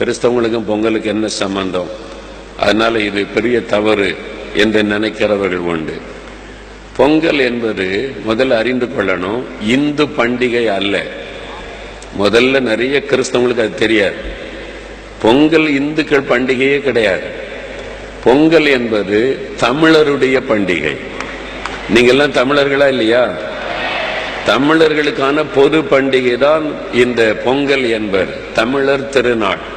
கிறிஸ்தவங்களுக்கும் பொங்கலுக்கு என்ன சம்பந்தம்? அதனால இது பெரிய தவறு என்று நினைக்கிறவர்கள் உண்டு. பொங்கல் என்பது முதல்ல அறிந்து கொள்ளணும். இந்து பண்டிகை அல்ல. முதல்ல நிறைய கிறிஸ்தவங்களுக்கு அது தெரியாது. பொங்கல் இந்துக்கள் பண்டிகையே கிடையாது. பொங்கல் என்பது தமிழருடைய பண்டிகை. நீங்கெல்லாம் தமிழர்களா இல்லையா? தமிழர்களுக்கான பொது பண்டிகை தான் இந்த பொங்கல் என்பது தமிழர் திருநாள்.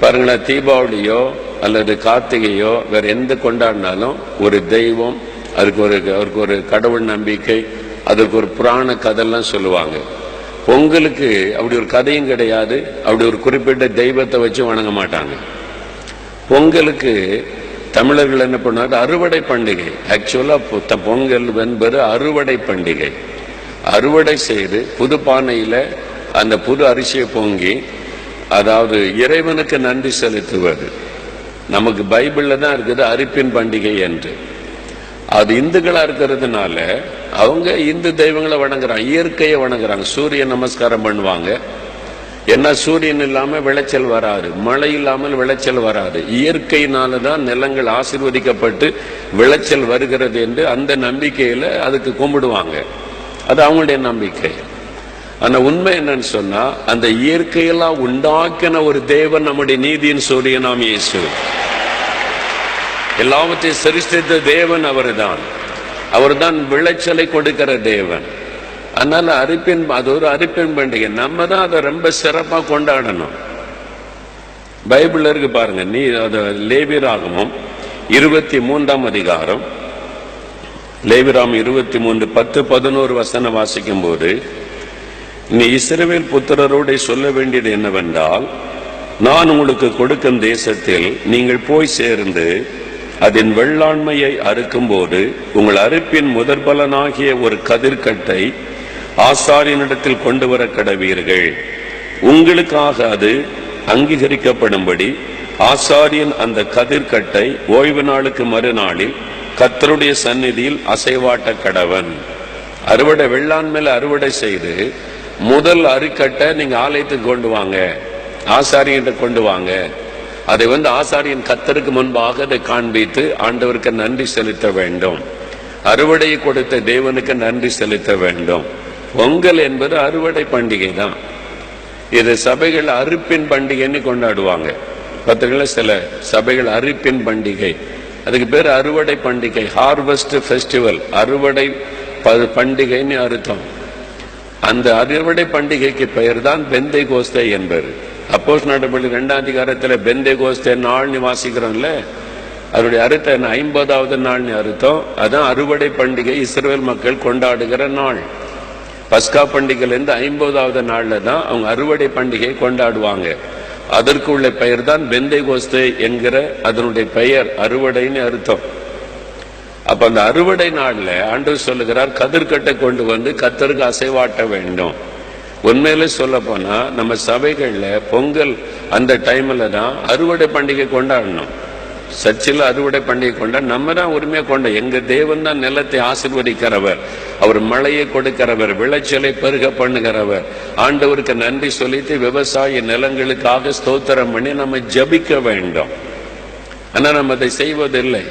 பாருங்களேன் தீபாவளியோ அல்லது கார்த்திகையோ வேற எந்த கொண்டாடினாலும் ஒரு தெய்வம் அதுக்கு ஒரு அவருக்கு ஒரு கடவுள் நம்பிக்கை அதுக்கு ஒரு புராண கதைலாம் சொல்லுவாங்க. பொங்கலுக்கு அப்படி ஒரு கதையும் கிடையாது அப்படி ஒரு குறிப்பிட்ட தெய்வத்தை வச்சு வணங்க மாட்டாங்க. பொங்கலுக்கு தமிழர்கள் என்ன பண்ணாங்க அறுவடை பண்டிகை. ஆக்சுவலாக பொங்கல் என்பது அறுவடை பண்டிகை. அறுவடை செய்து புது பானையில் அந்த புது அரிசியை பொங்கி அதாவது இறைவனுக்கு நன்றி செலுத்துவது. நமக்கு பைபிளில் தான் இருக்குது அரிப்பின் பண்டிகை என்று. அது இந்துக்களாக இருக்கிறதுனால அவங்க இந்து தெய்வங்களை வணங்குறாங்க இயற்கையை வணங்குறாங்க சூரிய நமஸ்காரம் பண்ணுவாங்க. ஏன்னா சூரியன் இல்லாமல் விளைச்சல் வராது மழை இல்லாமல் விளைச்சல் வராது. இயற்கையினால தான் நிலங்கள் ஆசீர்வதிக்கப்பட்டு விளைச்சல் வருகிறது என்று அந்த நம்பிக்கையில் அதுக்கு கும்பிடுவாங்க. அது அவங்களுடைய நம்பிக்கை. ஆனா உண்மை என்னன்னு சொன்னா அந்த இயற்கையெல்லாம் உண்டாக்கின ஒரு தேவன் நம்முடைய நீதியின் சூரியனாம் இயேசு. எல்லாவற்றையும் சரிசித்த தேவன் அவர்தான். அவர்தான் விளைச்சலை கொடுக்கிற தேவன். அதனால அரிப்பின் அது ஒரு அரிப்பின் பண்டிகை. நம்ம தான் அதை ரொம்ப சிறப்பா கொண்டாடணும். பைபிள்ல இருக்கு பாருங்க நீ அது லேவிராகமும் இருபத்தி மூன்றாம் அதிகாரம். லேவிராம் இருபத்தி மூன்று பத்து பதினோரு வசனம் வாசிக்கும் போது நீ இஸ்ரவேல் புத்திரரோட சொல்ல வேண்டியது என்னவென்றால் நான் உங்களுக்கு கொடுக்கும் தேசத்தில் நீங்கள் போய் சேர்ந்து அதன் வெள்ளாண்மையை அறுக்கும்போது உங்கள் அறுப்பின் முதற்பலனாகிய ஒரு கதிர்கட்டை ஆசாரியனிடத்தில் கொண்டு வர கடவீர்கள். உங்களுக்காக அது அங்கீகரிக்கப்படும்படி ஆசாரியன் அந்த கதிர்கட்டை ஓய்வு நாளுக்கு மறுநாளில் கத்தருடைய சந்நிதியில் அசைவாட்ட கடவன். அறுவடை வெள்ளாண்மையில அறுவடை செய்து முதல் அறிக்கட்டை நீங்க ஆலயத்துக்கு கொண்டு வாங்க. ஆசாரியிட்ட கொண்டு வாங்க. அதை வந்து ஆசாரியன் கத்தருக்கு முன்பாக அதை காண்பித்து ஆண்டவருக்கு நன்றி செலுத்த வேண்டும். அறுவடையை கொடுத்த தேவனுக்கு நன்றி செலுத்த வேண்டும். பொங்கல் என்பது அறுவடை பண்டிகை தான். இது சபைகள் அறுப்பின் பண்டிகைன்னு கொண்டாடுவாங்க. பார்த்தீங்களா சில சபைகள் அறுப்பின் பண்டிகை. அதுக்கு பேர் அறுவடை பண்டிகை ஹார்வெஸ்ட் ஃபெஸ்டிவல் அறுவடை பண்டிகைன்னு அர்த்தம். அந்த அறுவடை பண்டிகைக்கு பெயர் தான் பெந்தை கோஸ்தை என்பது அப்போஸ் நடபடி ரெண்டாம் அதிகாரத்தில் பெந்தை கோஸ்தை நாள் வாசிக்கிறோம்ல அதனுடைய அர்த்தம் என்ன? ஐம்பதாவது நாள்னு அர்த்தம். அதான் அறுவடை பண்டிகை இஸ்ரேல் மக்கள் கொண்டாடுகிற நாள். பஸ்கா பண்டிகைலேருந்து ஐம்பதாவது நாளில் தான் அவங்க அறுவடை பண்டிகை கொண்டாடுவாங்க. அதற்கு உள்ள பெயர் தான் பெந்தை கோஸ்தை என்கிற அதனுடைய பெயர் அறுவடைன்னு அர்த்தம். அப்ப அந்த அறுவடை நாள்ல ஆண்டு சொல்லுகிறார் கதிர்கட்டை கொண்டு வந்து கத்தருக்கு அசைவாட்ட வேண்டும். உண்மையில சொல்ல போனா நம்ம சபைகள்ல பொங்கல் அந்த டைம்ல தான் அறுவடை பண்டிகை கொண்டாடணும். சர்ச்சில் அறுவடை பண்டிகை கொண்டா நம்ம தான் உரிமையா கொண்ட எங்க தேவன் தான் நிலத்தை ஆசிர்வதிக்கிறவர். அவர் மழையை கொடுக்கிறவர் விளைச்சலை பெருக பண்ணுகிறவர். ஆண்டவருக்கு நன்றி சொல்லிட்டு விவசாய நிலங்களுக்காக ஸ்தோத்திரம் பண்ணி நம்ம ஜபிக்க வேண்டும். ஆனா நம்ம அதை செய்வதில்லை.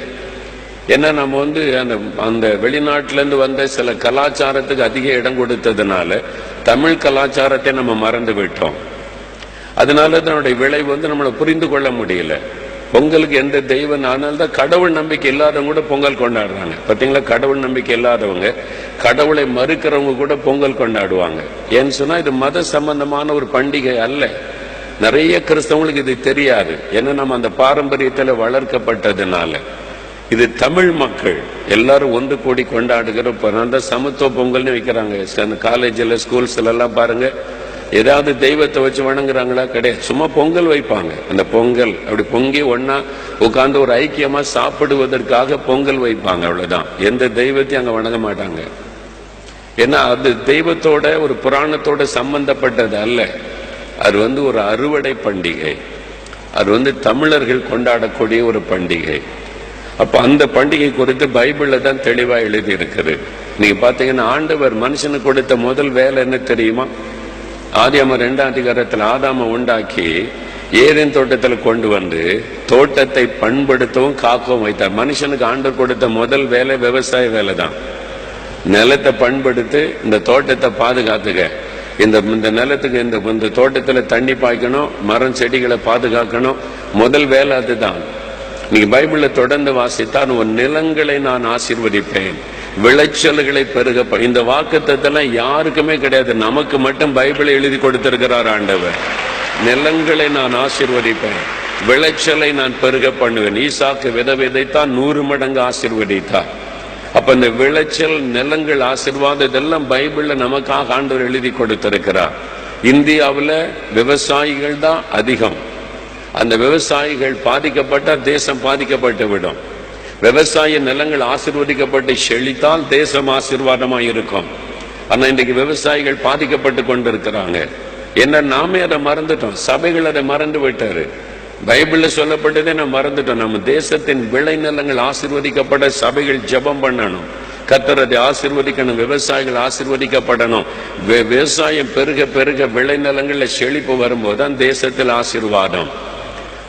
ஏன்னா நம்ம வந்து அந்த அந்த வெளிநாட்டிலேருந்து வந்த சில கலாச்சாரத்துக்கு அதிக இடம் கொடுத்ததுனால தமிழ் கலாச்சாரத்தை நம்ம மறந்து விட்டோம். அதனால அதனுடைய விளைவு வந்து நம்மளை புரிந்து கொள்ள முடியல. பொங்கலுக்கு எந்த தெய்வம் ஆனால்தான் தான் கடவுள் நம்பிக்கை இல்லாதவங்க கூட பொங்கல் கொண்டாடுறாங்க. பார்த்தீங்களா? கடவுள் நம்பிக்கை இல்லாதவங்க கடவுளை மறுக்கிறவங்க கூட பொங்கல் கொண்டாடுவாங்க. ஏன்னு சொன்னால் இது மத சம்பந்தமான ஒரு பண்டிகை அல்ல. நிறைய கிறிஸ்தவங்களுக்கு இது தெரியாது. ஏன்னா நம்ம அந்த பாரம்பரியத்தில் வளர்க்கப்பட்டதுனால. இது தமிழ் மக்கள். எல்லாரும் ஒன்று கூடி கொண்டாடுகிற இப்ப சமத்துவ பொங்கல்னு வைக்கிறாங்க. காலேஜில் ஸ்கூல்ஸ்ல எல்லாம் பாருங்க. ஏதாவது தெய்வத்தை வச்சு வணங்குறாங்களா? கிடையாது. சும்மா பொங்கல் வைப்பாங்க. அந்த பொங்கல் அப்படி பொங்கி ஒன்னா உட்கார்ந்து ஒரு ஐக்கியமா சாப்பிடுவதற்காக பொங்கல் வைப்பாங்க. அவ்வளவுதான். எந்த தெய்வத்தையும் அங்க வணங்க மாட்டாங்க. ஏன்னா அது தெய்வத்தோட ஒரு புராணத்தோட சம்பந்தப்பட்டது அல்ல. அது வந்து ஒரு அறுவடை பண்டிகை. அது வந்து தமிழர்கள் கொண்டாடக்கூடிய ஒரு பண்டிகை. அப்ப அந்த பண்டிகை குறித்து பைபிள்ல தான் தெளிவா எழுதி இருக்குது நீங்க பாத்தீங்கன்னா ஆண்டவர் மனுஷனுக்கு கொடுத்த முதல் வேலை என்ன தெரியுமா? ஆதியாம ரெண்டாம் அதிகாரத்தில் ஆதாம உண்டாக்கி ஏதேன் தோட்டத்தில் கொண்டு வந்து தோட்டத்தை பண்படுத்தவும் காக்கவும் வைத்தார். மனுஷனுக்கு ஆண்டவர் கொடுத்த முதல் வேலை விவசாய வேலை தான் நிலத்தை பண்படுத்து இந்த தோட்டத்தை பாதுகாத்துக்க. இந்த இந்த நிலத்துக்கு இந்த இந்த தோட்டத்தில் தண்ணி பாய்க்கணும் மரம் செடிகளை பாதுகாக்கணும். முதல் வேலை அதுதான். நீங்க பைபிள்ல தொடர்ந்து வாசித்தால் உன் நிலங்களை நான் ஆசீர்வதிப்பேன். விளைச்சல்களை பெருக இந்த வாக்குத்தத்தெல்லாம் யாருக்குமே கிடையாது. நமக்கு மட்டும் பைபிளை எழுதி கொடுத்திருக்கிறார் ஆண்டவர். நிலங்களை நான் ஆசிர்வதிப்பேன். விளைச்சலை நான் பெருக பண்ணுவேன். ஈசாக்கு வித விதைத்தான் நூறு மடங்கு ஆசிர்வதித்தார். அப்ப இந்த விளைச்சல் நிலங்கள் ஆசீர்வாதம் இதெல்லாம் பைபிள்ல நமக்காக ஆண்டவர் எழுதி கொடுத்திருக்கிறார். இந்தியாவுல விவசாயிகள் தான் அதிகம். அந்த விவசாயிகள் பாதிக்கப்பட்டால் தேசம் பாதிக்கப்பட்டு விடும். விவசாய நிலங்கள் ஆசிர்வதிக்கப்பட்டு செழித்தால் தேசம் ஆசீர்வாதமாக இருக்கும். ஆனால் இன்றைக்கு விவசாயிகள் பாதிக்கப்பட்டு கொண்டிருக்கிறாங்க. என்ன நாமே அதை மறந்துட்டோம். சபைகள் அதை மறந்து விட்டாரு. பைபிளில் சொல்லப்பட்டதே நம்ம மறந்துட்டோம். நம்ம தேசத்தின் விளைநிலங்கள் ஆசிர்வதிக்கப்பட சபைகள் ஜெபம் பண்ணணும். கர்த்தர் அதை விவசாயிகள் ஆசிர்வதிக்கப்படணும். விவசாயம் பெருக பெருக விளைநிலங்களில் செழிப்பு வரும்போது தான் தேசத்தில் ஆசீர்வாதம்.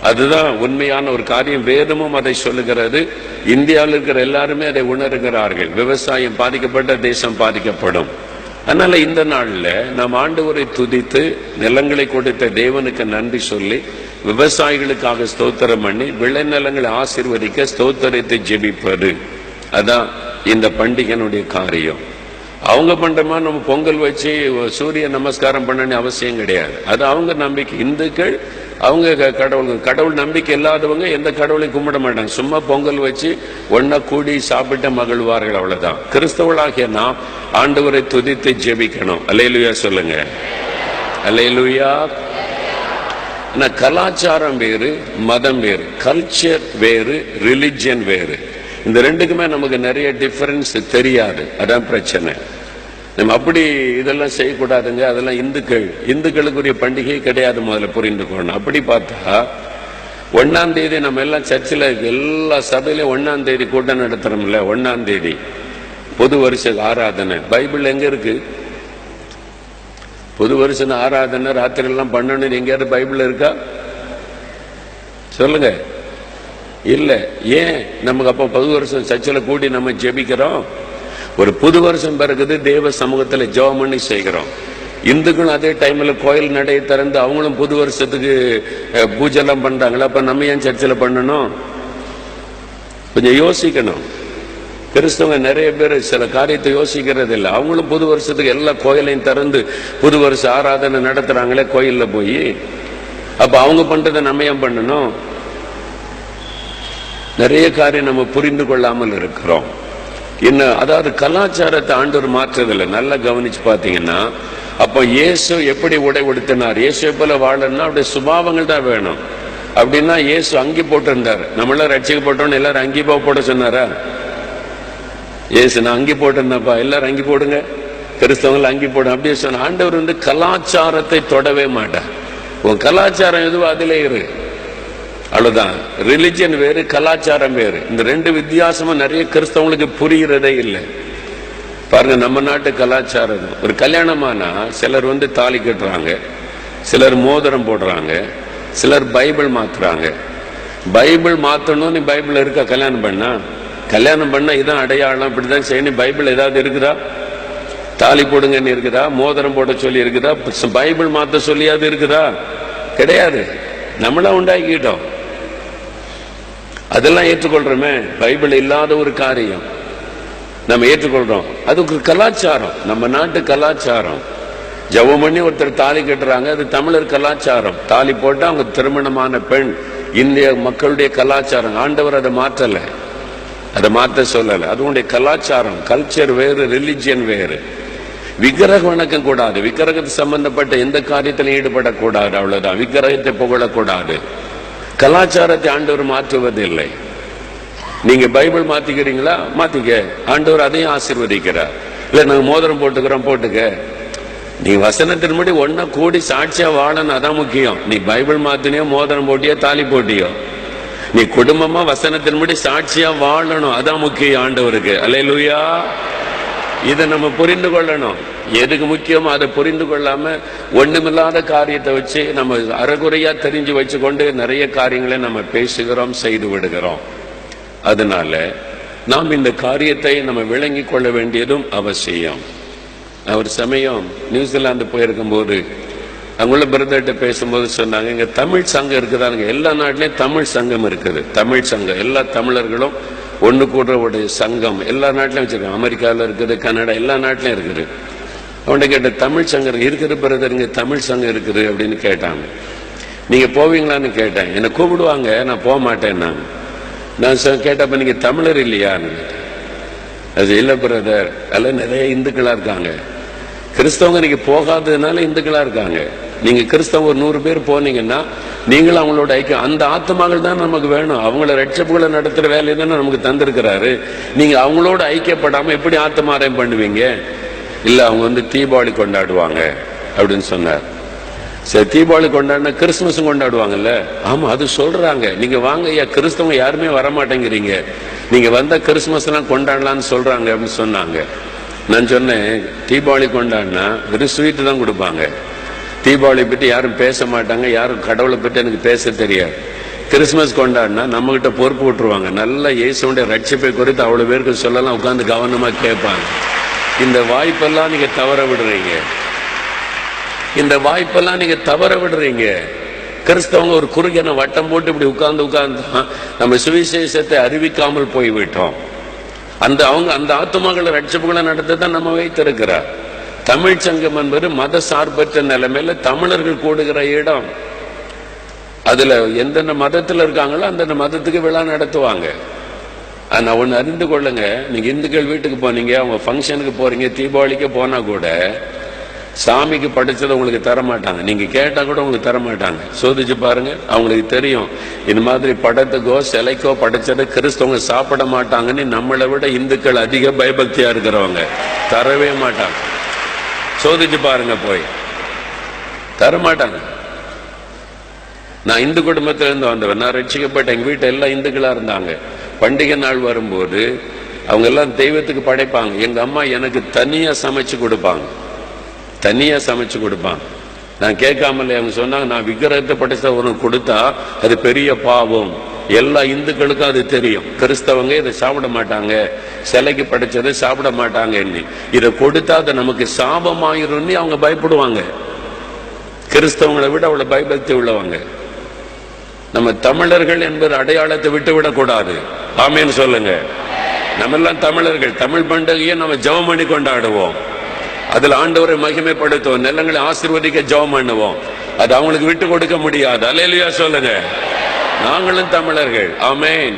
அதுதான் உண்மையான ஒரு காரியம். வேதமும் அதை சொல்லுகிறது. இந்தியாவில் இருக்கிற எல்லாருமே அதை உணர்கிறார்கள். விவசாயம் பாதிக்கப்பட்ட தேசம் பாதிக்கப்படும். அதனால இந்த நாள்ல நாம் ஆண்டவரை துதித்து நிலங்களை கொடுத்த தேவனுக்கு நன்றி சொல்லி விவசாயிகளுக்காக ஸ்தோத்திரம் பண்ணி விளைநிலங்களை ஆசிர்வதிக்க ஸ்தோத்திரத்தை ஜெபிப்பது. அதான் இந்த பண்டிகையினுடைய காரியம். அவங்க பண்றமா நம்ம பொங்கல் வச்சு சூரிய நமஸ்காரம் பண்ணணும் அவசியம் கிடையாது. அது அவங்க நம்பிக்கை. இந்துக்கள் அவங்க க- கடவுள் கடவுள் நம்பிக்கை இல்லாதவங்க எந்த கடவுளையும் கும்பிட மாட்டாங்க. சும்மா பொங்கல் வச்சு ஒன்னா கூடி சாப்பிட்டு மகிழ்வார்கள் அவ்வளவுதான். கிறிஸ்தவளாகிய நாம் ஆண்டவரை துதித்து ஜெபிக்கணும். அலையலுயா சொல்லுங்க. அலையலுயா ஆனா கலாச்சாரம் வேறு மதம் வேறு கல்ச்சர் வேறு ரிலிஜியன் வேறு. இந்த ரெண்டுக்குமே நமக்கு நிறைய டிஃபரன்ஸ் தெரியாது. அதான் பிரச்சனை. நம்ம அப்படி இதெல்லாம் செய்யக்கூடாதுங்க. அதெல்லாம் இந்துக்கள். இந்துக்களுக்குரிய பண்டிகை கிடையாது முதல்ல புரிந்து கொள்ளணும் அப்படி பார்த்தா ஒன்னாம் தேதி நம்ம எல்லாம் சர்ச்சில் எல்லா சபையிலும் ஒன்னாம் தேதி கூட்டம் நடத்துறோம்ல ஒன்னாம் தேதி. புது வருஷ ஆராதனை. பைபிள் எங்க இருக்கு? புது வருஷம் ஆராதனை ராத்திரி எல்லாம் பண்ணணும் எங்கேயாவது பைபிள் இருக்கா? சொல்லுங்க. இல்ல. ஏன்? நமக்கு அப்போ புது வருஷம் சர்ச்சில் கூடி நம்ம ஜெபிக்கிறோம்? ஒரு புது வருஷம் பிறகுது தேவ சமூகத்தில் ஜெபம் பண்ணி செய்கிறோம். இந்துக்களும் அதே டைமில் கோயில் நடையை திறந்து அவங்களும் புது வருஷத்துக்கு பூஜைலாம் பூஜை எல்லாம் பண்றாங்களா அப்ப நம்ம ஏன் சர்ச்சில் பண்ணணும்? கொஞ்சம் யோசிக்கணும். கிறிஸ்தவங்க நிறைய பேர் சில காரியத்தை யோசிக்கிறது இல்லை. அவங்களும் புது வருஷத்துக்கு எல்லா கோயிலையும் திறந்து புது வருஷ ஆராதனை நடத்துறாங்களே கோயிலில் போய். அப்ப அவங்க பண்றதை நம்ம ஏன் பண்ணணும்? நிறைய காரியம் நம்ம புரிந்து கொள்ளாமல் இருக்கிறோம். என்ன அதாவது கலாச்சாரத்தை ஆண்டவர் மாற்றதில்லை நல்லா கவனிச்சு பார்த்தீங்கன்னா அப்போ இயேசு எப்படி உடை உடுத்தினார்? இயேசு போல வாழணும்னா அப்படியே சுபாவங்கள் தான் வேணும். அப்படின்னா இயேசு அங்கி போட்டிருந்தார். நம்மளாம் ரட்சிக்கப்பட்டோன்னு எல்லாரும் அங்கி போக போட சொன்னாரா? ஏசு நான் அங்கி போட்டிருந்தேன்ப்பா எல்லாரும் அங்கி போடுங்க. கிறிஸ்தவங்களை அங்கி போடும் அப்படியே சொன்ன ஆண்டவர் வந்து கலாச்சாரத்தை தொடவே மாட்டார். உன் கலாச்சாரம் எதுவோ அதிலே இரு. அவ்வளவுதான். ரிலிஜன் வேறு கலாச்சாரம் வேறு. இந்த ரெண்டு வித்தியாசமும் நிறைய கிறிஸ்தவங்களுக்கு புரிகிறதே இல்லை. பாருங்க நம்ம நாட்டு கலாச்சாரம். ஒரு கல்யாணமானா சிலர் வந்து தாலி கட்டுறாங்க சிலர் மோதிரம் போடுறாங்க சிலர் பைபிள் மாத்துறாங்க. பைபிள் மாத்தணும்னு பைபிள் இருக்கா கல்யாணம் பண்ணா? கல்யாணம் பண்ணா இதான் அடையாளம் இப்படிதான் செய்யணும். பைபிள் ஏதாவது இருக்குதா? தாலி போடுங்கன்னு இருக்குதா? மோதிரம் போட சொல்லி இருக்குதா? பைபிள் மாற்ற சொல்லியாவது இருக்குதா? கிடையாது. நம்மளா உண்டாக்கிட்டோம். அதெல்லாம் ஏற்றுக்கொள்றோமே. பைபிள் இல்லாத ஒரு காரியம். நம்ம ஏற்றுக்கொள்றோம். அது ஒரு கலாச்சாரம். நம்ம நாட்டு கலாச்சாரம். ஜெபம் பண்ணி ஒருத்தர் தாலி கட்டுறாங்க அது தமிழர் கலாச்சாரம். தாலி போட்டா அவங்க திருமணமான பெண். இந்திய மக்களுடைய கலாச்சாரம். ஆண்டவர் அதை மாற்றலை. அதை மாற்ற சொல்லலை. அது உடைய கலாச்சாரம். கல்ச்சர் வேறு ரிலிஜியன் வேறு. விக்கிரக வணக்கம் கூடாது. விக்கிரகத்து சம்பந்தப்பட்ட எந்த காரியத்திலும் ஈடுபடக்கூடாது. அவ்வளவுதான். விக்கிரகத்தை புகழக்கூடாது. கலாச்சாரத்தை ஆண்டவர் மாற்றுவதில்லை. நீங்க பைபிள் மாத்திக்கிறீங்களா? மாத்திக்க. ஆண்டவர் அதையும் ஆசிர்வதிக்கிறார். இல்ல நாங்க மோதிரம் போட்டுக்கிறோம் போட்டுக்க. நீ வசனத்தின்படி ஒன்னா கூடி சாட்சியா வாழணும் அதான் முக்கியம். நீ பைபிள் மாத்தினியோ மோதிரம் போட்டியோ தாலி போட்டியோ. நீ குடும்பமா வசனத்தின்படி சாட்சியா வாழணும் அதான் முக்கியம் ஆண்டவருக்கு. அல்லேலூயா. இதை நம்ம புரிந்து கொள்ளணும். எதுக்கு முக்கியமோ அதை புரிந்து கொள்ளாம ஒண்ணுமில்லாத காரியத்தை வச்சு நம்ம அறகுறையா தெரிஞ்சு வச்சுக்கொண்டு நிறைய காரியங்களை நம்ம பேசுகிறோம் செய்து விடுகிறோம். அதனால நாம் இந்த காரியத்தை நம்ம விளங்கி கொள்ள வேண்டியதும் அவசியம். அவர் சமயம் நியூசிலாந்து போயிருக்கும் போது அங்குள்ள பிரதர்கிட்ட பேசும்போது சொன்னாங்க இங்க தமிழ் சங்கம் இருக்குதானுங்க. எல்லா நாட்டிலையும் தமிழ் சங்கம் இருக்குது. தமிழ் சங்கம். எல்லா தமிழர்களும் ஒன்று கூடுற ஒரு சங்கம். எல்லா நாட்டிலையும் வச்சிருக்காங்க. அமெரிக்காவில் இருக்குது கனடா எல்லா நாட்டிலையும் இருக்குது. அவன்கிட்ட கேட்ட தமிழ் சங்கம் இருக்கிற பிரதர் இங்கே தமிழ் சங்கம் இருக்குது அப்படின்னு கேட்டாங்க. நீங்க போவீங்களான்னு கேட்டேன். என்னை கூப்பிடுவாங்க நான் போக மாட்டேன் நான். நான் கேட்டப்ப நீங்க தமிழர் இல்லையான்னு கேட்டேன். அது இல்ல பிரதர் அதில் நிறைய இந்துக்களா இருக்காங்க. கிறிஸ்தவங்க இன்னைக்கு போகாததுனால இந்துக்களா இருக்காங்க. நீங்க கிறிஸ்தவங்க ஒரு நூறு பேர் போனீங்கன்னா நீங்களும் அவங்களோட ஐக்கியம். அந்த ஆத்மாக்கள் தான் நமக்கு வேணும். அவங்கள ரட்சப்புகளை நடத்துகிற வேலையை தானே நமக்கு தந்திருக்கிறாரு. நீங்க அவங்களோட ஐக்கியப்படாமல் எப்படி ஆத்மாராயம் பண்ணுவீங்க? இல்ல அவங்க வந்து தீபாவளி கொண்டாடுவாங்க அப்படின்னு சொன்னார். சரி தீபாவளி கொண்டாடினா கிறிஸ்துமஸும் கொண்டாடுவாங்கல்ல? ஆமா அது சொல்றாங்க. நீங்க வாங்க ஐயா கிறிஸ்தவங்க யாருமே வர மாட்டேங்கிறீங்க நீங்க வந்தா கிறிஸ்துமஸ் எல்லாம் கொண்டாடலாம்னு சொல்றாங்க அப்படின்னு சொன்னாங்க. நான் சொன்னேன் தீபாவளி கொண்டாடினா வெறும் ஸ்வீட்டு தான் கொடுப்பாங்க. தீபாவளி பற்றி யாரும் பேச மாட்டாங்க யாரும் கடவுளை பற்றி எனக்கு பேச தெரியாது. கிறிஸ்துமஸ் கொண்டாடினா நம்ம கிட்ட பொறுப்பு விட்டுருவாங்க. நல்ல இயேசுடைய ரட்சிப்பை குறித்து அவ்வளோ பேருக்கு சொல்லலாம் உட்காந்து கவனமாக கேட்பாங்க. இந்த வாய்ப்பெல்லாம் நீங்க தவற விடுறீங்க. இந்த வாய்ப்பெல்லாம் நீங்க தவற விடுறீங்க. கிறிஸ்தவங்க ஒரு குறுகின வட்டம் போட்டு இப்படி உட்கார்ந்து உட்கார்ந்து நம்ம சுவிசேஷத்தை அறிவிக்காமல் போய்விட்டோம். அந்த அவங்க அந்த ஆத்மாக்களை ரட்சிப்புகளை நடத்த தான் நம்ம வைத்திருக்கிறார். தமிழ் சங்கம் என்பது மத சார்பற்ற நிலைமையில தமிழர்கள் கூடுகிற இடம். அதுல எந்தெந்த மதத்துல இருக்காங்களோ அந்தந்த மதத்துக்கு விழா நடத்துவாங்க. நான் ஒன்று அறிந்து கொள்ளுங்க. நீங்கள் இந்துக்கள் வீட்டுக்கு போனீங்க அவங்க ஃபங்க்ஷனுக்கு போகிறீங்க தீபாவளிக்கு போனால் கூட சாமிக்கு படைச்சதை உங்களுக்கு தர மாட்டாங்க நீங்கள் கேட்டால் கூட உங்களுக்கு தர மாட்டாங்க சோதிச்சு பாருங்க அவங்களுக்கு தெரியும். இந்த மாதிரி படத்துக்கோ சிலைக்கோ படைச்சதை கிறிஸ்தவங்க சாப்பிட மாட்டாங்கன்னு நம்மளை விட இந்துக்கள் அதிக பயபக்தியாக இருக்கிறவங்க. தரவே மாட்டாங்க. சோதிச்சு பாருங்க போய். தரமாட்டாங்க. நான் இந்து குடும்பத்துல இருந்து வந்தவன். நான் ரட்சிக்கப்பட்ட எங்கள் வீட்டில் எல்லாம் இந்துக்களாக இருந்தாங்க. பண்டிகை நாள் வரும்போது அவங்க எல்லாம் தெய்வத்துக்கு படைப்பாங்க. எங்கள் அம்மா எனக்கு தனியாக சமைச்சு கொடுப்பாங்க. தனியாக சமைச்சு கொடுப்பாங்க. நான் கேட்காமலே அவங்க சொன்னாங்க நான் விக்கிரகத்தை படைத்த உனக்கு கொடுத்தா அது பெரிய பாவம். எல்லா இந்துக்களுக்கும் அது தெரியும். கிறிஸ்தவங்க இதை சாப்பிட மாட்டாங்க. சிலைக்கு படைச்சதை சாப்பிட மாட்டாங்க இதை கொடுத்தா அது நமக்கு சாபமாயிரும்னு அவங்க பயப்படுவாங்க. கிறிஸ்தவங்களை விட அவ்வளோ பயபக்தி உள்ளவங்க. நம்ம தமிழர்கள் என்பது அடையாளத்தை விட்டு விடக்கூடாது ஆமேன்னு சொல்லுங்க. நம்ம எல்லாம் தமிழர்கள். தமிழ் பண்டிகையை நம்ம ஜெபம் பண்ணி கொண்டாடுவோம். அதுல ஆண்டவரை மகிமைப்படுத்துவோம். நிலங்களை ஆசீர்வதிக்க ஜெபம் பண்ணுவோம். அது அவங்களுக்கு விட்டு கொடுக்க முடியாது. அலையிலையா சொல்லுங்க. நாங்களும் தமிழர்கள். ஆமேன்.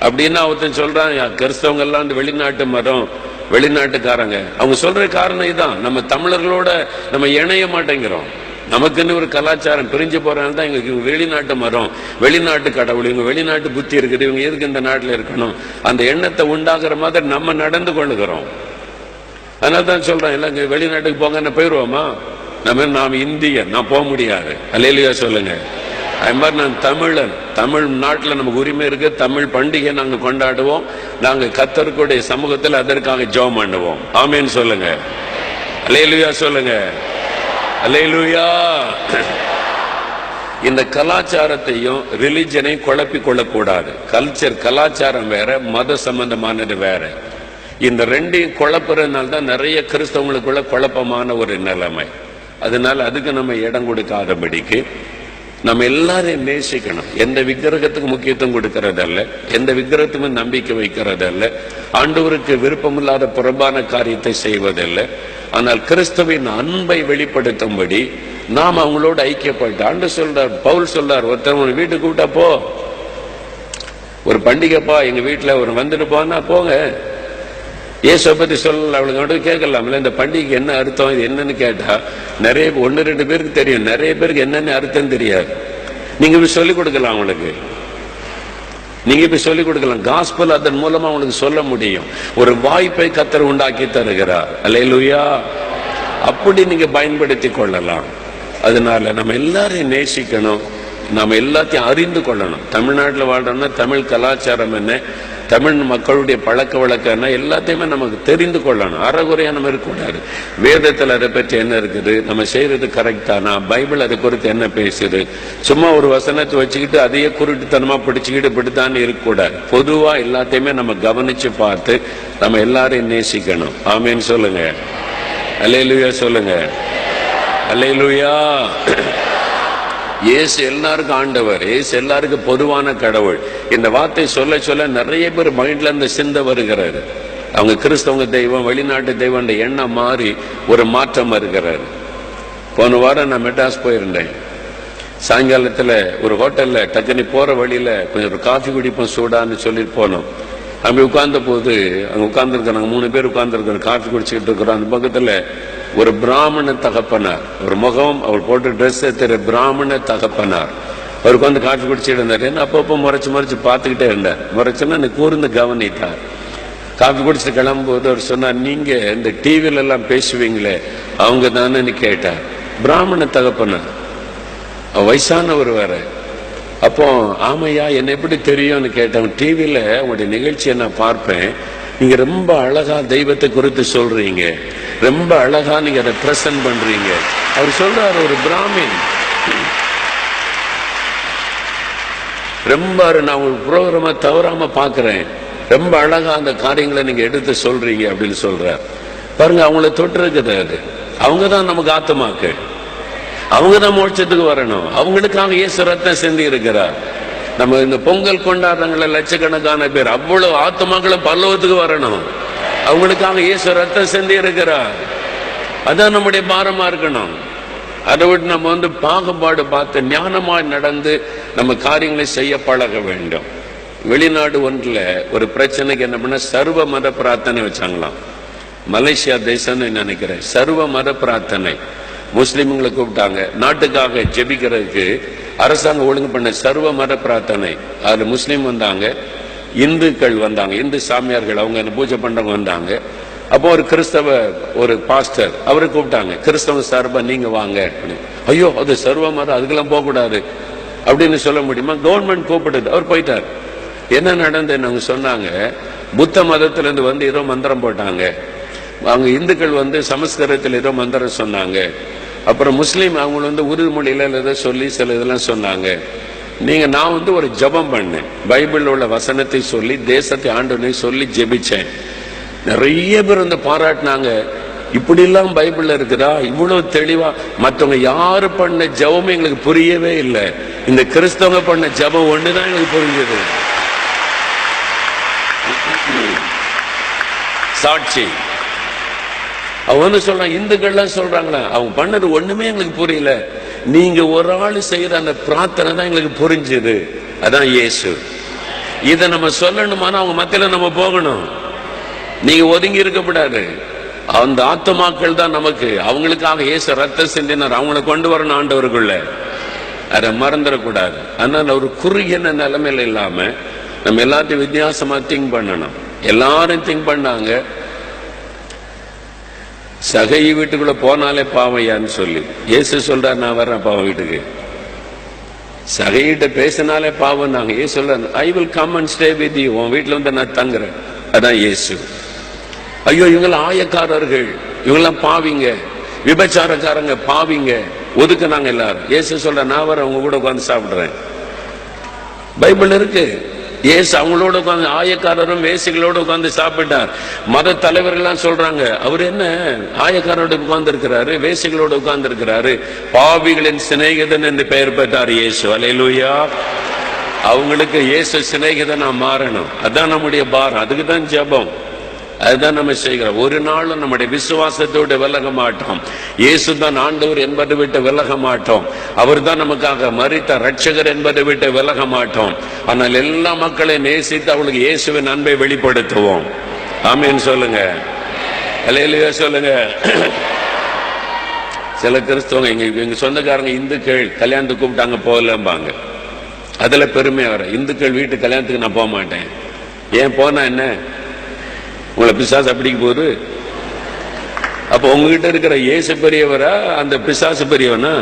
அப்படின்னா ஒருத்தன் சொல்றான் கிறிஸ்தவங்க எல்லாம் இந்த வெளிநாட்டு மதம் வெளிநாட்டுக்காரங்க. அவங்க சொல்ற காரணம் இதுதான் நம்ம தமிழர்களோட நம்ம இணைய மாட்டேங்கிறோம். நமக்குன்னு ஒரு கலாச்சாரம் பிரிஞ்சு போறதுனால தான் எங்களுக்கு வெளிநாட்டு மரம் வெளிநாட்டு கடவுள் இவங்க வெளிநாட்டு புத்தி இருக்குது இவங்க எதுக்கு இந்த நாட்டில் இருக்கணும்? அந்த எண்ணத்தை உண்டாகிற மாதிரி நம்ம நடந்து கொள்ளுகிறோம். அதனால தான் சொல்றேன் இல்லை வெளிநாட்டுக்கு போங்கன்னு போயிடுவோமா நம்ம நாம் இந்தியன் நான் போக முடியாது. அல்லையா சொல்லுங்க. அது மாதிரி நான் தமிழன் தமிழ் நாட்டில் நமக்கு உரிமை இருக்கு தமிழ் பண்டிகை நாங்கள் கொண்டாடுவோம் நாங்கள் கத்தருக்குடைய சமூகத்தில் அதற்காக ஜோம் பண்ணுவோம். ஆமேன்னு சொல்லுங்க. அல்லையா சொல்லுங்க. அல்லேலூயா. இந்த கலாச்சாரத்தையும் ரிலிஜனையும் குழப்பி கொள்ளக்கூடாது. கல்ச்சர் கலாச்சாரம் வேற மத சம்பந்தமானது வேற. இந்த ரெண்டையும் குழப்புறதுனால தான் நிறைய கிறிஸ்தவங்களுக்குள்ள குழப்பமான ஒரு நிலைமை. அதனால அதுக்கு நம்ம இடம் கொடுக்காதபடிக்கு நம்ம எல்லாரையும் நேசிக்கணும். எந்த விக்கிரகத்துக்கு முக்கியத்துவம் கொடுக்கறதல்ல எந்த விக்கிரகத்துக்கும் நம்பிக்கை வைக்கிறதல்ல ஆண்டவருக்கு விருப்பமில்லாத புறம்பான காரியத்தை செய்வதில்லை. ஆனால் கிறிஸ்துவின் அன்பை வெளிப்படுத்தும்படி நாம் அவங்களோட ஐக்கியப்பட்டு ஆண்டு சொல்றார். பவுல் சொல்றார் ஒருத்தர் வீட்டுக்கு கூப்பிட்டா போ. ஒரு பண்டிகைப்பா எங்க வீட்டுல ஒரு வந்துட்டு போனா போங்க. இயேசுவை பத்தி சொல்லல அவளுக்கு மட்டும் கேட்கலாம்ல. இந்த பண்டிகைக்கு என்ன அர்த்தம் இது என்னன்னு கேட்டா நிறைய ஒன்னு ரெண்டு பேருக்கு தெரியும். நிறைய பேருக்கு என்னென்ன அர்த்தம் தெரியாது. நீங்க சொல்லிக் கொடுக்கலாம் அவங்களுக்கு. நீங்க இப்ப சொல்லிக் கொடுக்கலாம். காஸ்பல் அதன் மூலமா உங்களுக்கு சொல்ல முடியும். ஒரு வாய்ப்பை கத்தர் உண்டாக்கி தருகிறார். அலையலுயா அப்படி நீங்க பயன்படுத்தி கொள்ளலாம். அதனால நம்ம எல்லாரையும் நேசிக்கணும். நாம எல்லாத்தையும் அறிந்து கொள்ளணும். தமிழ்நாட்டில் வாழ்றோம்னா தமிழ் கலாச்சாரம் என்ன? தமிழ் மக்களுடைய பழக்க வழக்கம்னா எல்லாத்தையுமே நமக்கு தெரிந்து கொள்ளணும். அறகுறையா நம்ம இருக்கக்கூடாது. வேதத்தில் அதை பற்றி என்ன இருக்குது? நம்ம செய்யறது கரெக்டானா பைபிள் அதை குறித்து என்ன பேசுது? சும்மா ஒரு வசனத்தை வச்சுக்கிட்டு அதையே குருட்டுத்தனமாக பிடிச்சிக்கிட்டு இப்படித்தான் இருக்கக்கூடாது. பொதுவாக எல்லாத்தையுமே நம்ம கவனிச்சு பார்த்து நம்ம எல்லாரையும் நேசிக்கணும். ஆமேன்னு சொல்லுங்க. அலையிலுயா சொல்லுங்க. அலையிலுயா இயேசு எல்லாருக்கும் ஆண்டவர் இயேசு எல்லாருக்கும் பொதுவான கடவுள். இந்த வார்த்தை சொல்ல சொல்ல நிறைய பேர் மைண்ட்ல இருந்து சிந்த வருகிறாரு. அவங்க கிறிஸ்தவங்க தெய்வம் வெளிநாட்டு தெய்வம் எண்ணம் மாறி ஒரு மாற்றம் வருகிறாரு. போன வாரம் நான் மெட்ராஸ் போயிருந்தேன். சாயங்காலத்துல ஒரு ஹோட்டல்ல டக்குனி போற வழியில் கொஞ்சம் ஒரு காஃபி குடிப்போம் சூடான்னு சொல்லிட்டு போனோம். அப்படி உட்கார்ந்த போது அங்க உட்கார்ந்துருக்கிறாங்க மூணு பேர் உட்கார்ந்துருக்கிறோம் காஃபி குடிச்சுக்கிட்டு இருக்கிறோம். அந்த பக்கத்துல ஒரு பிராமண தகப்பனார். ஒரு முகம் அவர் போட்ட ட்ரெஸ் திரு பிராமண தகப்பனார். அவருக்கு வந்து காஃபி குடிச்சிட்டு இருந்தார். அப்பப்போ முறைச்சு முறைச்சு பார்த்துக்கிட்டே இருந்தார். முறைச்சுன்னா எனக்கு கூர்ந்து கவனித்தார். காஃபி குடிச்சிட்டு கிளம்பும்போது அவர் சொன்னார் நீங்கள் இந்த டிவில எல்லாம் பேசுவீங்களே அவங்க தானேன்னு கேட்டார். பிராமண தகப்பனார். வயசானவர் வேற. அப்போ ஆமையா என்ன எப்படி தெரியும்னு கேட்டேன் டிவியில் உங்களுடைய நிகழ்ச்சியை நான் பார்ப்பேன். நீங்கள் ரொம்ப அழகா தெய்வத்தை குறித்து சொல்கிறீங்க ரொம்ப அழகா நீங்க அதை பிரசன்ட் பண்றீங்க. அவர் சொல்றாரு ஒரு பிராமின். ரொம்ப நான் ஒரு ப்ரோக்ராம தவறாம பாக்குறேன் ரொம்ப அழகா அந்த காரியங்களை நீங்க எடுத்து சொல்றீங்க அப்படின்னு சொல்றார். பாருங்க அவங்கள தொட்டுருக்குது அது. அவங்க தான் நமக்கு ஆத்தமாக்கு அவங்க தான் மோட்சத்துக்கு வரணும். அவங்களுக்காக இயேசு ரத்தம் செஞ்சு இருக்கிறார். நம்ம இந்த பொங்கல் கொண்டாடுறவங்கள லட்சக்கணக்கான பேர். அவ்வளவு ஆத்மாக்களை பல்லவத்துக்கு வரணும். அவங்களுக்காக இயேசு ரத்தம் செஞ்சு இருக்கிறார். அதான் நம்முடைய பாரமா இருக்கணும். அதை விட்டு நம்ம வந்து பாகுபாடு பார்த்து ஞானமாய் நடந்து நம்ம காரியங்களை செய்ய பழக வேண்டும். வெளிநாடு ஒன்றில் ஒரு பிரச்சனைக்கு என்ன பண்ண சர்வ மத பிரார்த்தனை வச்சாங்களாம். மலேசியா தேசம்னு நினைக்கிறேன். சர்வ மத பிரார்த்தனை. முஸ்லீம்களை கூப்பிட்டாங்க. நாட்டுக்காக ஜெபிக்கிறதுக்கு அரசாங்கம் ஒழுங்கு பண்ண சர்வ மத பிரார்த்தனை. அதில் முஸ்லீம் வந்தாங்க. இந்துக்கள் வந்தாங்க இந்து சாமியார்கள் அவங்க என்ன பூஜை பண்ணுறவங்க வந்தாங்க. அப்போ ஒரு கிறிஸ்தவ ஒரு பாஸ்டர் அவரை கூப்பிட்டாங்க கிறிஸ்தவ சார்பா நீங்கள் வாங்க அப்படின்னு. ஐயோ அது சர்வ மதம் அதுக்கெல்லாம் போகக்கூடாது அப்படின்னு சொல்ல முடியுமா? கவர்மெண்ட் கூப்பிடுது அவர் போயிட்டார். என்ன நடந்ததுன்னு அவங்க சொன்னாங்க புத்த மதத்துலேருந்து வந்து ஏதோ மந்திரம் போட்டாங்க. அவங்க இந்துக்கள் வந்து சமஸ்கிருதத்தில் ஏதோ மந்திரம் சொன்னாங்க. அப்புறம் முஸ்லீம் அவங்க வந்து உருது மொழியில் ஏதோ சொல்லி சில இதெல்லாம் சொன்னாங்க. நீங்கள் நான் வந்து ஒரு ஜெபம் பண்ணேன். பைபிளில் உள்ள வசனத்தை சொல்லி தேசத்தை ஆண்டுனை சொல்லி ஜெபிச்சேன். நிறைய பேர் வந்து பாராட்டினாங்க. இப்படிலாம் பைபிளில் இருக்குதா? இவ்வளோ தெளிவா. மற்றவங்க யாரு பண்ண ஜெபம் எங்களுக்கு புரியவே இல்லை. இந்த கிறிஸ்தவங்க பண்ண ஜெபம் தான் எங்களுக்கு புரிஞ்சது. சாட்சி. அவங்க வந்து சொல்றான் இந்துக்கள்லாம் சொல்றாங்களா அவங்க பண்ணது ஒண்ணுமே எங்களுக்கு புரியல. நீங்க ஒரு ஆள் செய்யற அந்த பிரார்த்தனை தான் எங்களுக்கு புரிஞ்சுது. அதான் இயேசு. இதை நம்ம சொல்லணுமானா அவங்க மத்தியில நம்ம போகணும். நீங்க ஒதுங்கி இருக்கக்கூடாது அந்த ஆத்மாக்கள் தான் நமக்கு. அவங்களுக்காக இயேசு ரத்த சிந்தினார். அவங்கள கொண்டு வரணும் ஆண்டவருக்குள்ள. அதை மறந்துடக்கூடாது. ஆனால் ஒரு குறுகிய நிலைமையில் இல்லாம நம்ம எல்லாத்தையும் வித்தியாசமா திங்க் பண்ணணும். எல்லாரும் திங்க் பண்ணாங்க. சகை வீட்டுக்குள்ள போனாலே பாவையான்னு சொல்லி. இயேசு சொல்றார் நான் வர்றேன் பாவம் வீட்டுக்கு. சகையிட்ட பேசினாலே பாவம் நாங்க ஏசு சொல்ற I will come and stay with you உன் வீட்டுல வந்து நான் தங்குறேன். அதான் இயேசு. ஐயோ இவங்கெல்லாம் ஆயக்காரர்கள். இவங்கெல்லாம் பாவிங்க. விபச்சாரக்காரங்க பாவிங்க. ஒதுக்குனாங்க எல்லாரும். இயேசு சொல்ற நான் வர உங்க கூட உட்காந்து சாப்பிடுறேன். பைபிள் இருக்கு. இயேசு அவங்களோட உட்கார்ந்து ஆயக்காரரும் வேசிகளோடு உட்கார்ந்து சாப்பிட்டார். மத தலைவர்கள்லாம் சொல்றாங்க அவர் என்ன? ஆயக்காரோட உட்கார்ந்து இருக்கிறாரு வேசிகளோடு உட்கார்ந்து இருக்கிறாரு பாவிகளின் சிநேகிதன் என்று பெயர் பெற்றார் இயேசு. அலையலூயா அவங்களுக்கு இயேசு சிநேகிதனா மாறணும். அதான் நம்முடைய பாரம். அதுக்கு தான் ஜபம். அதுதான் நம்ம செய்கிறோம். ஒரு நாளும் நம்முடைய விசுவாசத்தோடு விலக மாட்டோம். இயேசு தான் ஆண்டவர் என்பதை விட்டு விலக மாட்டோம். அவர் தான் நமக்காக மறித்த ரட்சகர் என்பதை விட்டு விலக மாட்டோம். ஆனால் எல்லா மக்களையும் நேசித்து அவளுக்கு இயேசுவின் அன்பை வெளிப்படுத்துவோம். ஆமேன்னு சொல்லுங்க. அலையிலேயே சொல்லுங்க. சில கிறிஸ்தவங்க எங்க எங்க சொந்தக்காரங்க இந்துக்கள் கல்யாணத்துக்கு கூப்பிட்டாங்க போகலம்பாங்க. அதுல பெருமையா வர இந்துக்கள் வீட்டு கல்யாணத்துக்கு நான் போக மாட்டேன். ஏன் போனா என்ன? உங்களை பிசாசு அப்படிக்கு போகுது. அப்போ உங்ககிட்ட இருக்கிற இயேசு பெரியவரா அந்த பிசாசு பெரியவனா?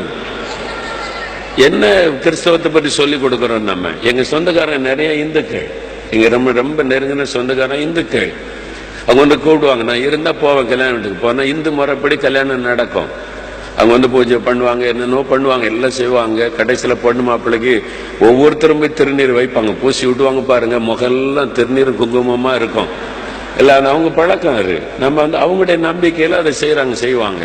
என்ன கிறிஸ்தவத்தை பற்றி சொல்லி கொடுக்குறோம் நம்ம? எங்க சொந்தக்காரங்க நிறைய இந்துக்கள். இங்க ரொம்ப ரொம்ப நெருங்கின சொந்தக்காரன் இந்துக்கள். அவங்க வந்து கூப்பிடுவாங்க நான் இருந்தா போவேன் கல்யாணம் வீட்டுக்கு போனா இந்து முறைப்படி கல்யாணம் நடக்கும். அவங்க வந்து பூஜை பண்ணுவாங்க என்னென்னோ பண்ணுவாங்க எல்லாம் செய்வாங்க. கடைசியில் பொண்ணு மாப்பிள்ளைக்கு ஒவ்வொருத்தரும் போய் திருநீர் வைப்பாங்க. பூசி விட்டுவாங்க பாருங்க முகெல்லாம் திருநீர் குங்குமமாக இருக்கும். எல்லாம் அவங்க பழக்கம் அது. நம்ம வந்து அவங்களுடைய நம்பிக்கையில் அதை செய்கிறாங்க செய்வாங்க.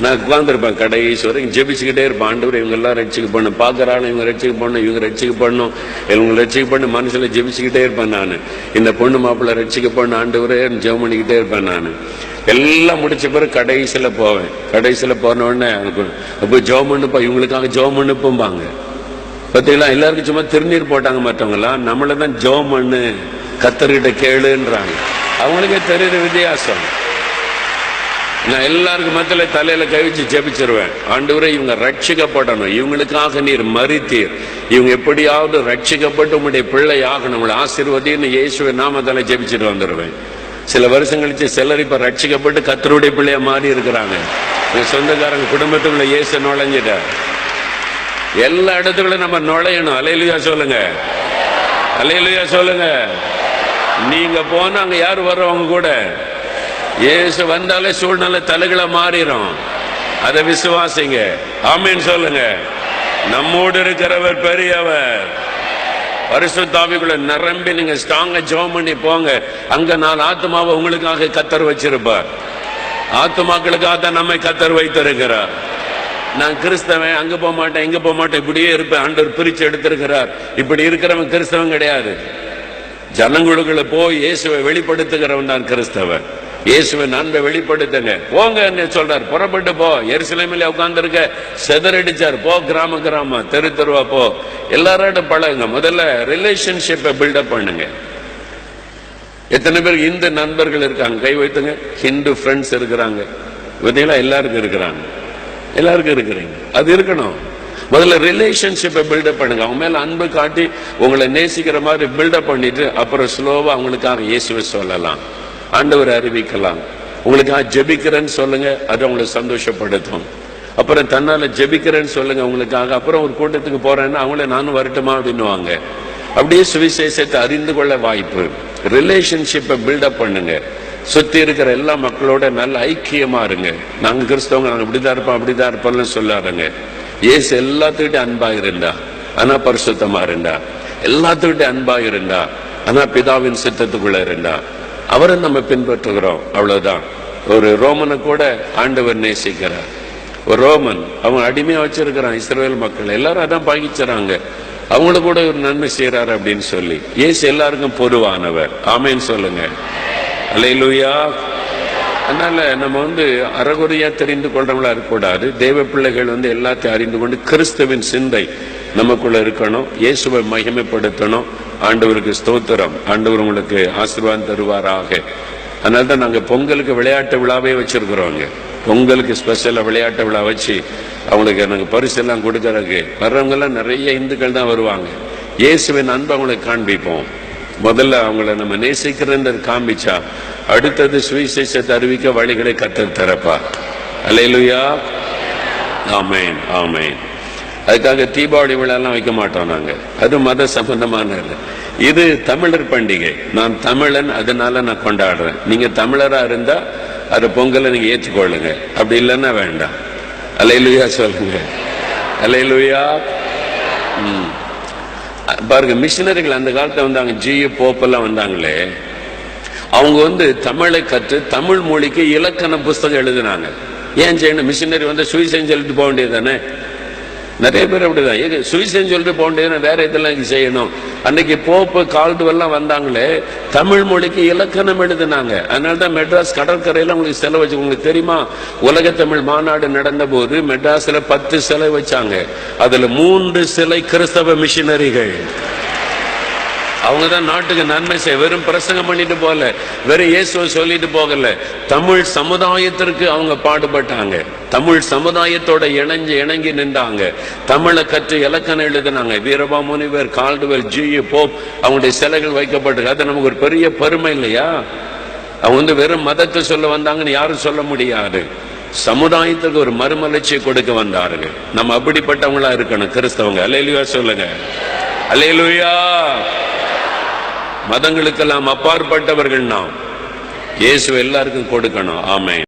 நான் உட்காந்துருப்பேன் கடைசி வரைக்கும் ஜெபிச்சுக்கிட்டே இருப்பேன். ஆண்டவர் இவங்க எல்லாம் ரட்சிக்க பண்ணும் பார்க்கறாங்க இவங்க ரட்சிக்க பண்ணும் இவங்க ரட்சிக்க பண்ணும். இவங்க ரட்சிக்க பண்ணு மனசில் ஜெபிச்சுக்கிட்டே இருப்பேன் நான். இந்த பொண்ணு மாப்பிள்ளை ரட்சிக்க பண்ண ஆண்டவரே ஜெபம் பண்ணிக்கிட்டே இருப்பேன் நான். எல்லாம் முடிச்ச பிறகு கடைசியில் போவேன். கடைசியில் போன உடனே அப்போ ஜெபம் பண்ணுப்பா இவங்களுக்காக ஜெபம் பண்ணுப்போம்பாங்க. பார்த்தீங்களா? எல்லாருக்கும் சும்மா திருநீர் போட்டாங்க மற்றவங்களாம் நம்மளை தான் ஜெபம் பண்ணு. கத்தர்கிட்ட கேளுன்றாங்க. அவங்களுக்கே தெரியுற வித்தியாசம். நான் எல்லாருக்கும் மத்தியில் தலையில கவிச்சு வச்சு ஜெபிச்சிருவேன். ஆண்டவரே இவங்க ரட்சிக்கப்படணும். இவங்களுக்காக நீர் மறித்தீர் இவங்க எப்படியாவது ரட்சிக்கப்பட்டு உங்களுடைய பிள்ளை ஆகணும். உங்களை ஆசீர்வதின்னு இயேசுவை நாமத்தில் ஜெபிச்சுட்டு வந்துடுவேன் சில வருஷம் கழிச்சு சிலர் இப்ப ரட்சிக்கப்பட்டு கத்தருடைய பிள்ளைய மாறி இருக்கிறாங்க. என் சொந்தக்காரங்க குடும்பத்துக்குள்ள இயேசு நுழைஞ்சிட்டார். எல்லா இடத்துக்குள்ள நம்ம நுழையணும். அலையிலுயா சொல்லுங்க. அலையிலுயா சொல்லுங்க. நீங்க போனா அங்க யார் வர்றவங்க கூட? ஏசு வந்தாலே சூழ்நிலை தலைகளை மாறிடும் அதை விசுவாசிங்க. ஆமீன் சொல்லுங்க. நம்மோடு இருக்கிறவர் பெரியவர். பரிசுத்தாவிக்குள்ள நிரம்பி நீங்க ஸ்ட்ராங்கா ஜோம் பண்ணி போங்க. அங்க நான் ஆத்மாவை உங்களுக்காக கத்தர் வச்சிருப்பார். ஆத்மாக்களுக்காக தான் நம்மை கத்தர் வைத்திருக்கிறார். நான் கிறிஸ்தவன் அங்க போக மாட்டேன் இங்க போக மாட்டேன் இப்படியே இருப்பேன். ஆண்டவர் பிரிச்சு எடுத்திருக்கிறார். இப்படி இருக்கிறவன் கிறிஸ்தவன் கிடையாது. ஜனங்களுக்குள்ள போய் இயேசுவை வெளிப்படுத்துகிறவன் தான் கிறிஸ்தவன். இயேசுவின் அன்பை வெளிப்படுத்துங்க போங்க என்ன சொல்றார்? புறப்பட்டு போ. எருசலேமில் உட்கார்ந்துருக்க செதறடிச்சார் போ கிராம கிராமம். தெரு தெருவா போ. எல்லாரோட பழகுங்க. முதல்ல ரிலேஷன்ஷிப்பை பில்டப் பண்ணுங்க. எத்தனை பேர் இந்து நண்பர்கள் இருக்காங்க? கை வைத்துங்க. ஹிந்து ஃப்ரெண்ட்ஸ் இருக்கிறாங்க. பார்த்தீங்களா? எல்லாருக்கும் இருக்கிறாங்க. எல்லாருக்கும் இருக்கிறீங்க. அது இருக்கணும். முதல்ல ரிலேஷன்ஷிப்பை பில்டப் பண்ணுங்க. அவங்க மேல அன்பு காட்டி உங்களை நேசிக்கிற மாதிரி பில்டப் பண்ணிட்டு அப்புறம் ஸ்லோவா அவங்களுக்காக இயேசுவை சொல்லலாம். ஆண்டவர் அறிவிக்கலாம். உங்களுக்காக ஜெபிக்கிறேன்னு சொல்லுங்க அது அவங்களை சந்தோஷப்படுத்தும். அப்புறம் தன்னால ஜெபிக்கிறேன்னு சொல்லுங்க உங்களுக்காக அப்புறம் ஒரு கூட்டத்துக்கு போறேன்னா அவங்கள நானும் வரட்டுமா அப்படின்னுவாங்க. அப்படியே சுவிசேஷத்தை அறிந்து கொள்ள வாய்ப்பு. ரிலேஷன்ஷிப்பை பில்டப் பண்ணுங்க. சுத்தி இருக்கிற எல்லா மக்களோட நல்ல ஐக்கியமா இருங்க. நாங்க கிறிஸ்தவங்க நாங்க இப்படிதான் இருப்போம் அப்படிதான் இருப்போம்னு சொல்லாருங்க இயேசு எல்லாத்துக்கிட்ட அன்பா இருந்தா ஆனா பரிசுத்தமா இருந்தா எல்லாத்துக்கிட்ட அன்பா இருந்தா ஆனா பிதாவின் சித்தத்துக்குள்ள இருந்தா அவரை நம்ம பின்பற்றுகிறோம் அவ்வளவுதான். ஒரு ரோமனை கூட ஆண்டவர் நேசிக்கிறார். ஒரு ரோமன் அவன் அடிமையா வச்சிருக்கிறான் இஸ்ரேல் மக்கள் எல்லாரும் அதான் பாகிச்சுறாங்க. அவங்கள கூட ஒரு நன்மை செய்யறாரு அப்படின்னு சொல்லி இயேசு எல்லாருக்கும் பொதுவானவர். ஆமேன்னு சொல்லுங்க. அலையிலுயா அதனால நம்ம வந்து அறகுறையா தெரிந்து கொண்டவங்களா இருக்கக்கூடாது. தேவ பிள்ளைகள் வந்து எல்லாத்தையும் அறிந்து கொண்டு கிறிஸ்துவின் சிந்தை நமக்குள்ள இருக்கணும். இயேசுவை மகிமைப்படுத்தணும். ஆண்டவருக்கு ஸ்தோத்திரம். ஆண்டவர் உங்களுக்கு ஆசீர்வாதம் தருவாராக. அதனால தான் நாங்க பொங்கலுக்கு விளையாட்டு விழாவே வச்சிருக்கிறோங்க பொங்கலுக்கு ஸ்பெஷலாக விளையாட்டு விழா வச்சு அவங்களுக்கு நாங்க பரிசு எல்லாம் கொடுக்கறதுக்கு வர்றவங்க எல்லாம் நிறைய இந்துக்கள் தான் வருவாங்க. இயேசுவின் அன்பை அவங்களுக்கு காண்பிப்போம். முதல்ல அவங்கள நம்ம நேசிக்கிறன்ற காண்பிச்சா அடுத்தது சுவிசேஷத்தை அறிவிக்க வழிகளை கத்து தரப்பா. அல்லேலூயா. ஆமேன் ஆமேன். அதுக்காக தீபாவளி விழாலாம் வைக்க மாட்டோம் நாங்கள் அது மத சம்பந்தமான இல்லை. இது தமிழர் பண்டிகை. நான் தமிழன் அதனால நான் கொண்டாடுறேன். நீங்கள் தமிழராக இருந்தால் அது பொங்கலை நீங்கள் ஏற்றுக்கொள்ளுங்க. அப்படி இல்லைன்னா வேண்டாம். அலையிலுயா சொல்லுங்க. அலையிலுயா ம். பாருங்க மிஷினரிகள் அந்த காலத்தில் வந்தாங்க. ஜியு போப்பெல்லாம் வந்தாங்களே. அவங்க வந்து தமிழை கற்று தமிழ் மொழிக்கு இலக்கண புஸ்தகம் எழுதினாங்க. ஏன் செய்யணும்? மிஷினரி வந்து சுவிசேஷம் சொல்லிட்டு போக வேண்டியது தானே? நிறைய பேர் அப்படிதான். ஏங்க சொல்லிட்டு போக வேண்டியது வேற இதெல்லாம் செய்யணும்? அன்னைக்கு போப்பு கால்டுவெல்லாம் வந்தாங்களே தமிழ் மொழிக்கு இலக்கணம் எழுதினாங்க. அதனால தான் மெட்ராஸ் கடற்கரையில் உங்களுக்கு சிலை வச்சு உங்களுக்கு தெரியுமா? உலக தமிழ் மாநாடு நடந்த போது மெட்ராஸ்ல பத்து சிலை வச்சாங்க. அதுல மூன்று சிலை கிறிஸ்தவ மிஷினரிகள் அவங்க தான் நாட்டுக்கு நன்மை செய்ய வெறும் பிரசங்கம் பண்ணிட்டு போகல வெறும் இயேசுவை சொல்லிட்டு போகல. தமிழ் சமுதாயத்திற்கு அவங்க பாடுபட்டாங்க. தமிழ் சமுதாயத்தோட இணைஞ்சு இணங்கி நின்றாங்க. தமிழை கற்று இலக்கணம் எழுதினாங்க. வீரபா முனிவர் கால்டுவெல் ஜி. போப் அவங்களுடைய சிலைகள் வைக்கப்பட்டிருக்கு. அது நமக்கு ஒரு பெரிய பெருமை இல்லையா? அவங்க வந்து வெறும் மதத்தை சொல்ல வந்தாங்கன்னு யாரும் சொல்ல முடியாது. சமுதாயத்துக்கு ஒரு மறுமலர்ச்சியை கொடுக்க வந்தார்கள். நம்ம அப்படிப்பட்டவங்களா இருக்கணும். கிறிஸ்தவங்க. அலையிலுயா சொல்லுங்க. அலையிலுயா மதங்களுக்கெல்லாம் அப்பாற்பட்டவர்கள் நாம். இயேசு எல்லாருக்கும் கொடுக்கணும். ஆமை